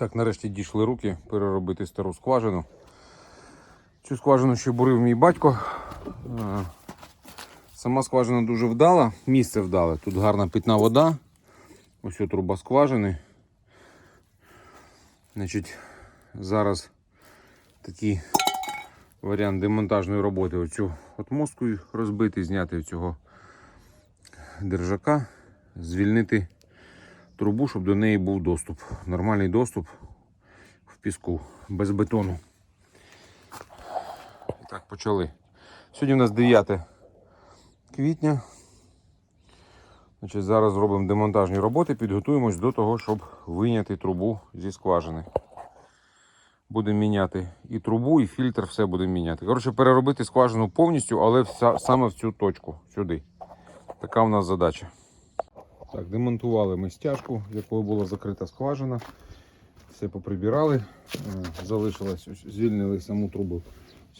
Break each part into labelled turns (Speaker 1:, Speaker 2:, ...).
Speaker 1: Так, нарешті дійшли руки переробити стару скважину. Цю скважину ще бурив мій батько. Е, Сама скважина дуже вдала, місце вдале. Тут гарна питна вода. Ось труба скважини. Значить, зараз такий варіант демонтажної роботи. Оцю отмостку розбити, зняти цього держака, звільнити трубу, щоб до неї був доступ. Нормальний доступ в піску, без бетону. Так, почали. Сьогодні у нас 9 квітня. Значить, зараз зробимо демонтажні роботи, підготуємось до того, щоб вийняти трубу зі скважини. Будемо міняти і трубу, і фільтр, все будемо міняти. Коротше, переробити скважину повністю, але саме в цю точку, сюди. Така у нас задача. Так, демонтували ми стяжку, якою була закрита скважина. Все поприбирали. Е, Залишилось, звільнили саму трубу,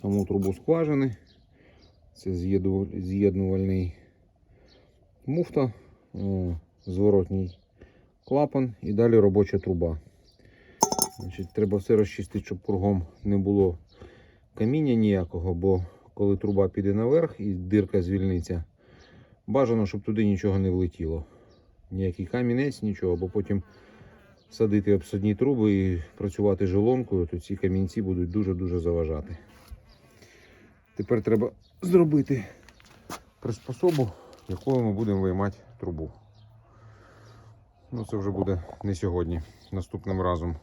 Speaker 1: саму трубу скважини. Це з'єднувальний муфта, е, зворотній клапан і далі робоча труба. Значить, треба все розчистити, щоб кругом не було каміння ніякого, бо коли труба піде наверх і дирка звільниться, бажано, щоб туди нічого не влетіло. Ніякий камінець, нічого, бо потім садити обсадні труби і працювати жилонкою, то ці камінці будуть дуже-дуже заважати. Тепер треба зробити приспособу, якою ми будемо виймати трубу. Ну, це вже буде не сьогодні, наступним разом.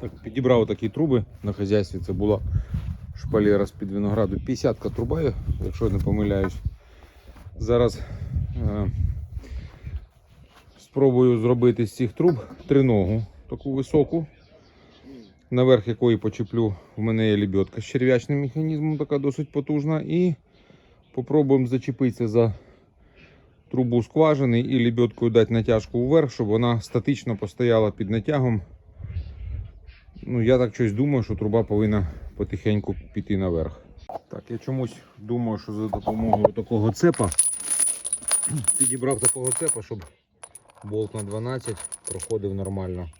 Speaker 1: Так, підібрав такі труби на хазяйстві. Це була шпалера з-під винограду. 50-ка труба, якщо не помиляюсь. Зараз е, спробую зробити з цих труб триногу, таку високу, наверх якої почеплю. В мене є лебедка з черв'ячним механізмом, така досить потужна. І попробуємо зачепитися за трубу скважини і лебедкою дати натяжку вверх, щоб вона статично постояла під натягом. Ну, я так щось думаю, що труба повинна потихеньку піти наверх. Так, я чомусь думаю, що за допомогою такого цепа підібрав такого цепа, щоб болт на 12 проходив нормально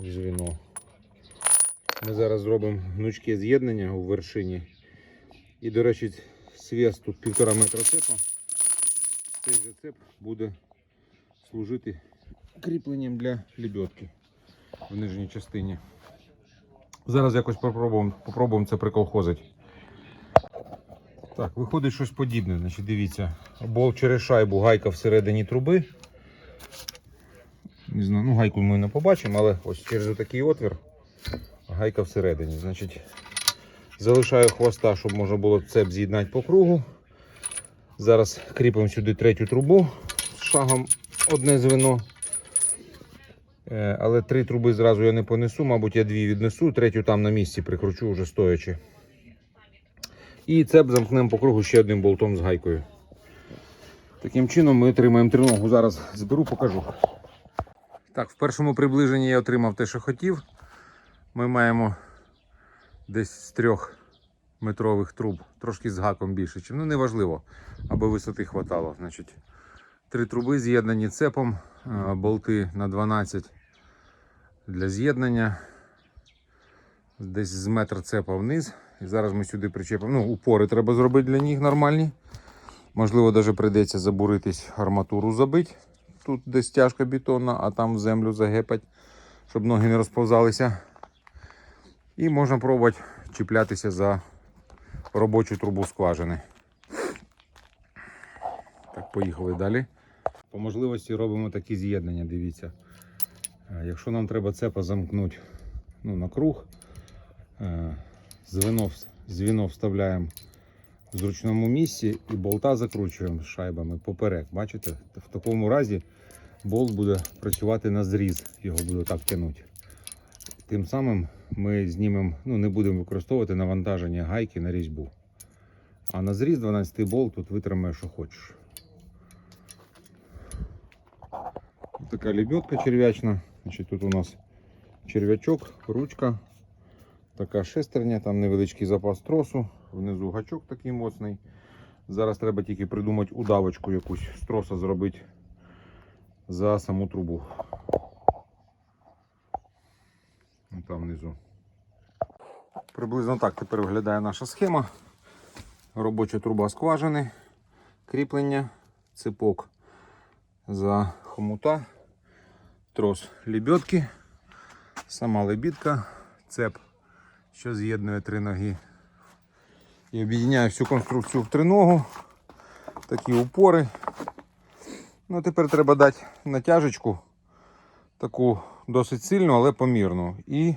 Speaker 1: звіно. Ми зараз зробимо гнучке з'єднання у вершині. І, до речі, свіс тут півтора метра цепа. Цей же цеп буде служити кріпленням для лебедки в нижній частині. Зараз якось попробуємо, попробуємо це приколхозити. Так, виходить щось подібне. Значить, дивіться, болт через шайбу, гайка всередині труби. Не знаю, ну гайку ми не побачимо, але ось через такий отвір гайка всередині. Значить, залишаю хвоста, щоб можна було цеп з'єднати по кругу. Зараз кріпимо сюди третю трубу з шагом одне звено. Е, Але три труби зразу я не понесу, мабуть, я дві віднесу, третю там на місці прикручу вже стоячи. І цеп замкнемо по кругу ще одним болтом з гайкою. Таким чином ми отримаємо триногу. Зараз зберу, покажу. Так, в першому приближенні я отримав те, що хотів. Ми маємо десь з трьох метрових труб, трошки з гаком більше, чим ну неважливо, аби висоти хватало. Значить, три труби з'єднані цепом, е, болти на 12 для з'єднання. Десь з метр цепа вниз. І зараз ми сюди причепимо. Ну, упори треба зробити для них нормальні. Можливо, навіть прийдеться забуритись, арматуру забити. Тут десь тяжка бетонна, а там в землю загепать, щоб ноги не розповзалися. І можна пробувати чіплятися за робочу трубу скважини. Так, поїхали далі. По можливості робимо такі з'єднання, дивіться. Е, Якщо нам треба цепа замкнути ну, на круг, е, звено, звіно вставляємо в зручному місці і болта закручуємо шайбами поперек. Бачите? В такому разі болт буде працювати на зріз, його буде так тягнути. Тим самим ми знімемо, ну не будемо використовувати навантаження гайки на різьбу. А на зріз 12 болт тут витримає, що хочеш. Така лебедка черв'ячна. Значить, тут у нас черв'ячок, ручка, така шестерня, там невеличкий запас тросу, внизу гачок такий моцний. Зараз треба тільки придумати удавочку якусь з троса зробити за саму трубу. там внизу. Приблизно так тепер виглядає наша схема. Робоча труба скважини, кріплення, ципок за хомута, трос лебедки, сама лебідка, цеп, що з'єднує три ноги. І об'єдняє всю конструкцію в триногу. Такі упори. Ну, тепер треба дати натяжечку, таку досить сильну, але помірну. І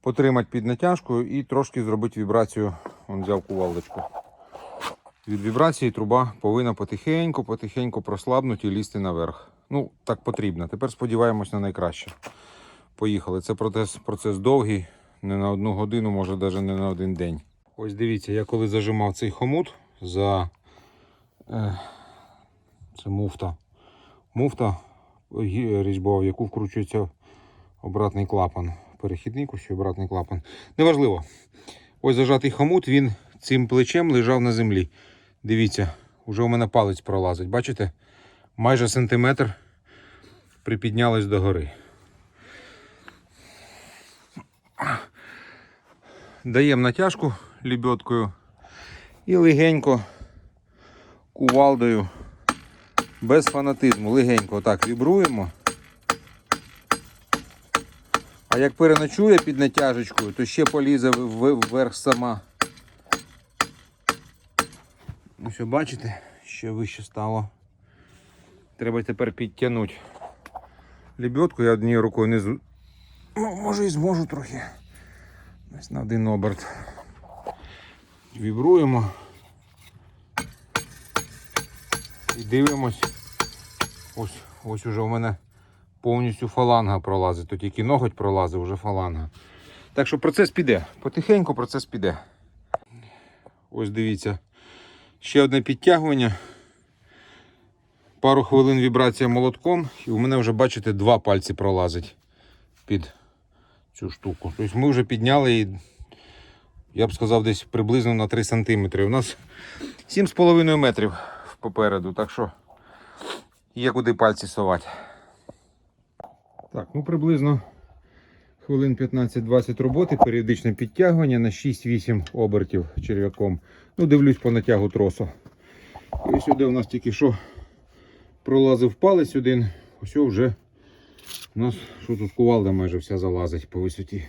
Speaker 1: потримати під натяжкою і трошки зробити вібрацію. Он взяв кувалдочку. Від вібрації труба повинна потихеньку, потихеньку прослабнути і лізти наверх. Ну, так потрібно. Тепер сподіваємось на найкраще. Поїхали. Це процес, процес довгий, не на одну годину, може навіть не на один день. Ось дивіться, я коли зажимав цей хомут за е, це муфта. Муфта різьбова, в яку вкручується обратний клапан. Перехідник, ось обратний клапан. Неважливо. Ось зажатий хомут, він цим плечем лежав на землі. Дивіться, уже у мене палець пролазить. Бачите? Майже сантиметр припіднялось догори. Даємо натяжку лебедкою і легенько кувалдою, без фанатизму, легенько так вібруємо. А як переночує під натяжечкою, то ще полізе вверх сама. Ну що, бачите, ще вище стало. Треба тепер підтягнути лебедку. Я однією рукою не. Ну, може і зможу трохи. Ось на один оберт. Вібруємо. І дивимось. Ось, ось уже у мене повністю фаланга пролазить. То тільки ноготь пролазить, вже фаланга. Так що процес піде. Потихеньку процес піде. Ось дивіться. Ще одне підтягування. Пару хвилин вібрація молотком, і у мене вже, бачите, два пальці пролазить під цю штуку. Тобто ми вже підняли її, я б сказав, десь приблизно на 3 см. У нас 7,5 метрів попереду, так що є куди пальці совати. Так, ну приблизно хвилин 15-20 роботи, періодичне підтягування на 6-8 обертів черв'яком. Ну, дивлюсь по натягу тросу. І сюди у нас тільки що пролазив палець один, ось вже у нас що тут кувалда майже вся залазить по висоті.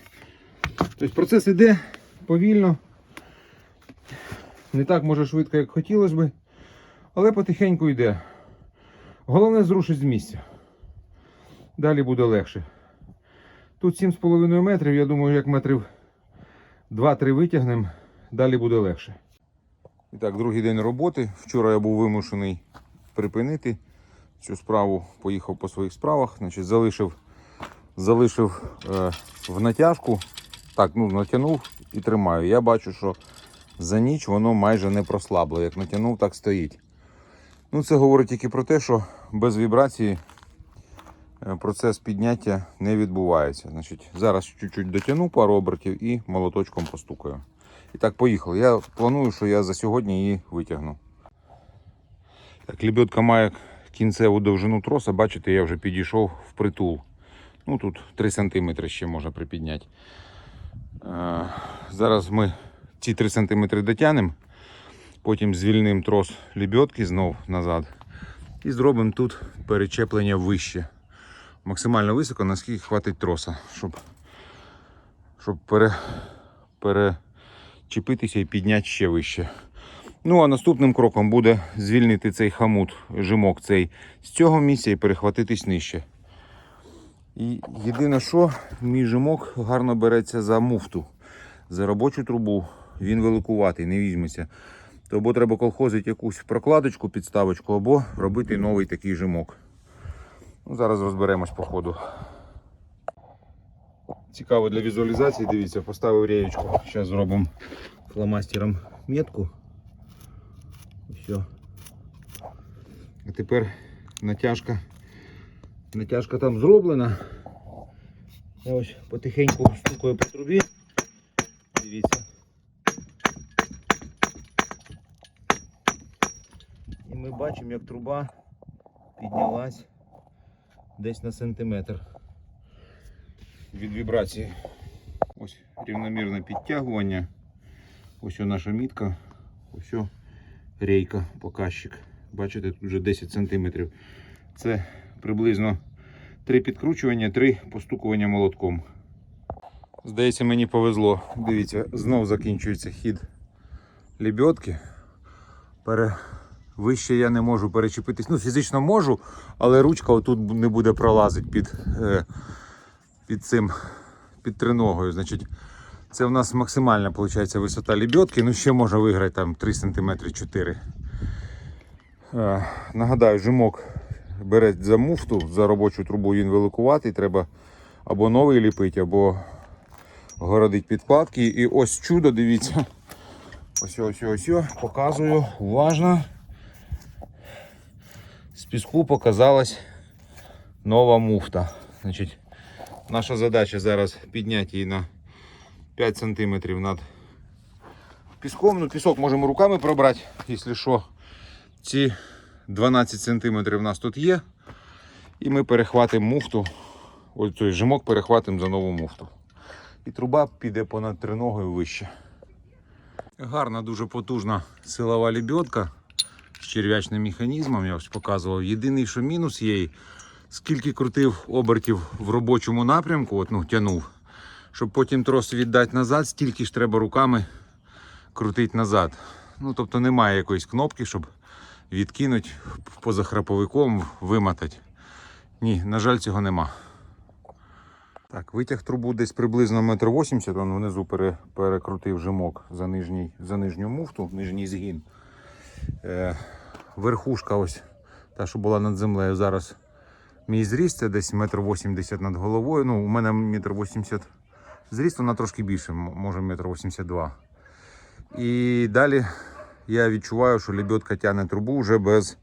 Speaker 1: Тобто процес іде повільно. Не так може швидко, як хотілося би, але потихеньку йде. Головне зрушить з місця. Далі буде легше. Тут 7,5 метрів, я думаю, як метрів 2-3 витягнемо, далі буде легше. І так, другий день роботи. Вчора я був вимушений припинити цю справу, поїхав по своїх справах. Значить, залишив, залишив е, в натяжку. Так, ну натягнув і тримаю. Я бачу, що за ніч воно майже не прослабло. Як натягнув, так стоїть. Ну, це говорить тільки про те, що без вібрації е, процес підняття не відбувається. Значить, зараз чуть-чуть дотягну пару обертів і молоточком постукаю. І так, поїхали. Я планую, що я за сьогодні її витягну. Так, лебедка має кінцеву довжину троса. Бачите, я вже підійшов в притул. Ну тут 3 см ще можна припідняти. Е, зараз ми ці 3 см дотягнемо, потім звільнимо трос лебедки знов назад. І зробимо тут перечеплення вище. Максимально високо, наскільки хватить троса, щоб, щоб пере, перечепитися і підняти ще вище. Ну а наступним кроком буде звільнити цей хамут, жимок цей з цього місця і перехватитись нижче. І єдине, що мій жимок гарно береться за муфту, за робочу трубу. Він великуватий, не візьметься. То або треба колхозити якусь прокладочку, підставочку, або робити новий такий жимок. Ну, зараз розберемось по ходу. Цікаво для візуалізації, дивіться, поставив реєчку. Зараз зробимо фломастером метку. Все. А тепер натяжка. Натяжка там зроблена. Я ось потихеньку стукаю по трубі. Дивіться. І ми бачимо, як труба піднялась десь на сантиметр. від вібрації. Ось рівномірне підтягування. Ось наша мітка. Ось рейка, показчик. Бачите, тут вже 10 см. Це приблизно 3 підкручування, 3 постукування молотком. Здається, мені повезло. Дивіться, знов закінчується хід лебедки. Пере... Вище я не можу перечепитись. Ну, фізично можу, але ручка отут не буде пролазити під, е, під цим під триногою. Значить, це в нас максимальна виходить, висота лебедки. Ну, ще може виграти там 3 см 4 е, Нагадаю, жимок бере за муфту, за робочу трубу він великуватий. Треба або новий ліпити, або городить підкладки. І ось чудо, дивіться. Ось ось ось ось показую уважно. З піску показалась нова муфта. Значить, наша задача зараз підняти її на 5 см над піском. Ну, пісок можемо руками пробрати, якщо що. Ці 12 см в нас тут є. І ми перехватимо муфту. Ось той жимок перехватимо за нову муфту. І труба піде понад триногою вище. Гарна, дуже потужна силова лебедка з черв'ячним механізмом. Я ось показував. Єдиний, що мінус є, скільки крутив обертів в робочому напрямку, от, ну, тянув, щоб потім трос віддати назад, стільки ж треба руками крутити назад. Ну, тобто немає якоїсь кнопки, щоб відкинути поза храповиком, вимотати. Ні, на жаль, цього нема. Так, витяг трубу десь приблизно 1,80 м, внизу пере, перекрутив жимок за, нижній, за нижню муфту, нижній згін. Е, верхушка ось, та, що була над землею, зараз мій зріст, це десь 1,80 м над головою. Ну, у мене 1,80 м зріст, вона трошки більше, може 1,82 м. І далі я відчуваю, що лебедка тягне трубу вже без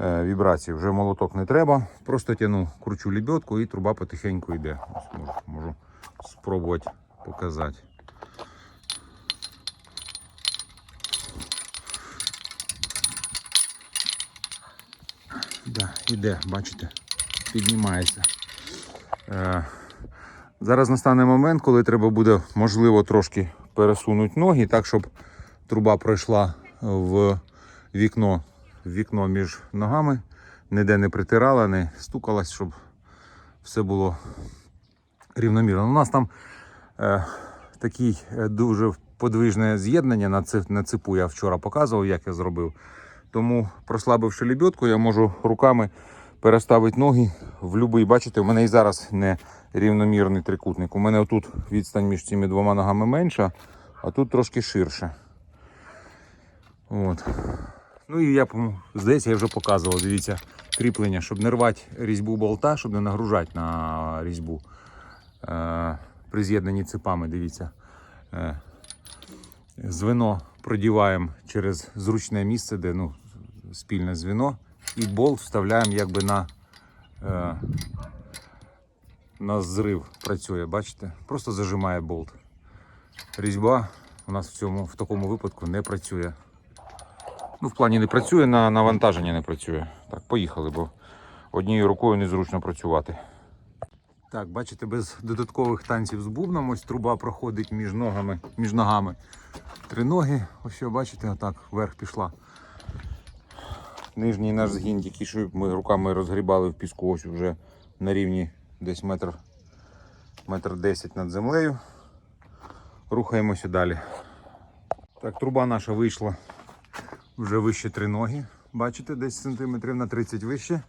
Speaker 1: е, вібрації. Вже молоток не треба. Просто тяну, кручу лебедку і труба потихеньку йде. Ось можу, можу спробувати показати. Да, іде, бачите, піднімається. Е, зараз настане момент, коли треба буде, можливо, трошки пересунути ноги, так, щоб труба пройшла в вікно, вікно між ногами, ніде не притирала, не стукалась, щоб все було рівномірно. У нас там е, такий е, дуже подвижне з'єднання на, ци, на ципу. Я вчора показував, як я зробив. Тому, прослабивши лебедку, я можу руками переставити ноги в будь-який. Бачите, у мене і зараз не рівномірний трикутник. У мене отут відстань між цими двома ногами менша, а тут трошки ширше. От. Ну і я, здається, я вже показував. Дивіться, кріплення, щоб не рвати різьбу болта, щоб не нагружати на різьбу. Е, при з'єднанні ципами, дивіться. Е, звено продіваємо через зручне місце, де ну, спільне звіно, і болт вставляємо якби на, е, на зрив працює, бачите? Просто зажимає болт. Різьба у нас в, цьому, в такому випадку не працює. Ну, в плані не працює, на навантаження не працює. Так, поїхали, бо однією рукою незручно працювати. Так, бачите, без додаткових танців з бубном, ось труба проходить між ногами, між ногами. Три ноги, ось що, бачите, отак вверх пішла. Нижній наш згін, тільки що ми руками розгрібали в піску, ось вже на рівні десь метр, метр десять над землею. Рухаємося далі. Так, труба наша вийшла вже вище три ноги. Бачите, десь сантиметрів на 30 вище.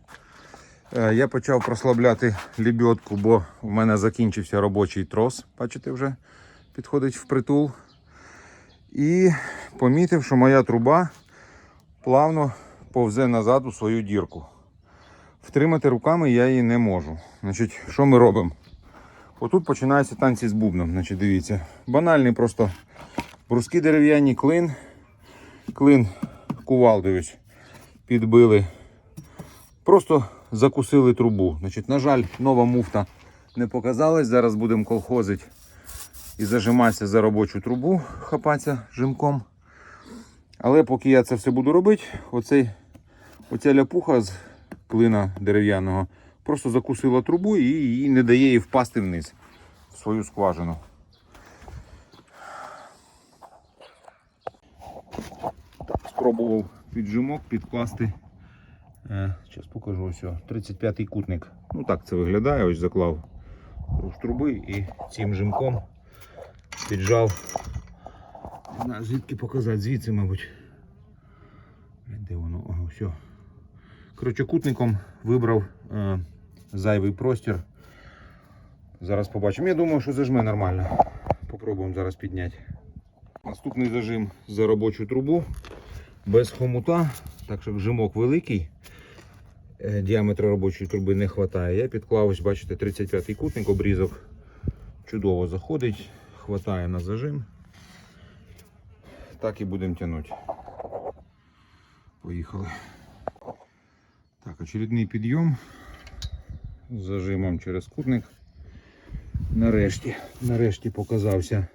Speaker 1: Е, Я почав прослабляти лебедку, бо в мене закінчився робочий трос. Бачите, вже підходить в притул. І помітив, що моя труба плавно повзе назад у свою дірку. Втримати руками я її не можу. Значить, що ми робимо? Отут починаються танці з бубном. Значить, дивіться. Банальний просто бруски дерев'яні, клин. Клин кувалдою підбили. Просто закусили трубу. Значить, на жаль, нова муфта не показалась. Зараз будемо колхозити і зажиматися за робочу трубу, хапатися жимком. Але поки я це все буду робити, оцей, оця ляпуха з клина дерев'яного просто закусила трубу і їй не дає їй впасти вниз в свою скважину. Спробував піджимок підкласти. Зараз покажу ось. 35-й кутник. Ну так це виглядає. Ось заклав в труби і цим жимком піджав. Не знаю, звідки показати, звідси, мабуть. Де воно? Ага, все. Коротше, кутником вибрав е, зайвий простір. Зараз побачимо. Я думаю, що зажме нормально. Попробуємо зараз підняти. Наступний зажим за робочу трубу без хомута, так що жимок великий. Е, Діаметра робочої труби не вистачає. Я підклав, ось бачите, 35-й кутник, обрізок. Чудово заходить, хватає на зажим. Так і будемо тягнути. Поїхали. Так, очередний підйом з зажимом через кутник. Нарешті, нарешті показався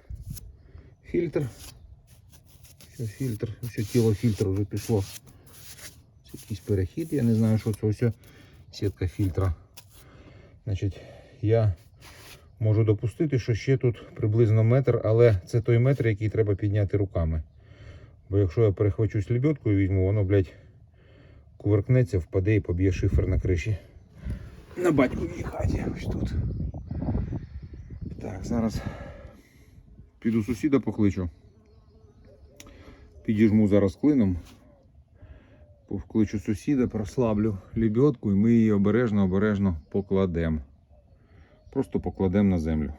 Speaker 1: фільтр. Що фільтр, що тіло фільтру вже пішло. Якийсь перехід, я не знаю, що це ось сітка фільтра. Значить, я можу допустити, що ще тут приблизно метр, але це той метр, який треба підняти руками. Бо якщо я перехвачусь лебедкою візьму, воно, блядь, кувыркнеться, впаде і поб'є шифер на криші. На батьковій хаті, ось тут. Так, зараз піду сусіда покличу. Підіжму зараз клином. Повкличу сусіда, прослаблю лебедку і ми її обережно-обережно покладемо. Просто покладемо на землю.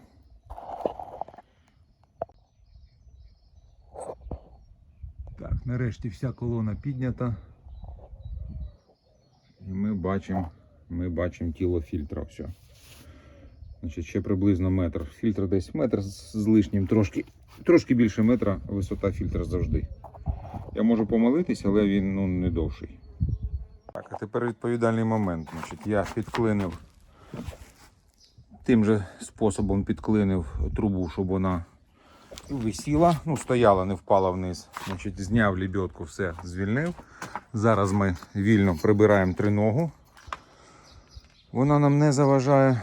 Speaker 1: Так, нарешті вся колона піднята. І ми бачимо, ми бачимо тіло фільтра. Все. Значить, ще приблизно метр. Фільтр десь метр з лишнім, трошки, трошки більше метра висота фільтра завжди. Я можу помилитись, але він ну, не довший. Так, а тепер відповідальний момент. Значить, я підклинив тим же способом підклинив трубу, щоб вона висіла, ну, стояла, не впала вниз. Значить, зняв лебедку, все звільнив. Зараз ми вільно прибираємо триногу. Вона нам не заважає.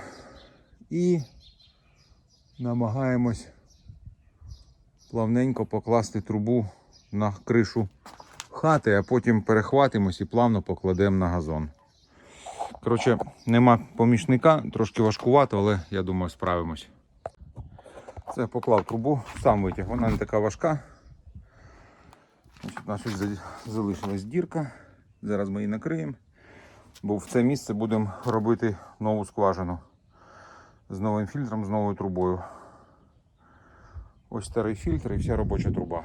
Speaker 1: І намагаємось плавненько покласти трубу на кришу хати, а потім перехватимось і плавно покладемо на газон. Коротше, нема помічника, трошки важкувато, але я думаю, справимось. Це поклав трубу, сам витяг, вона не така важка. У нас ось залишилась дірка. Зараз ми її накриємо, бо в це місце будемо робити нову скважину з новим фільтром, з новою трубою. Ось старий фільтр і вся робоча труба.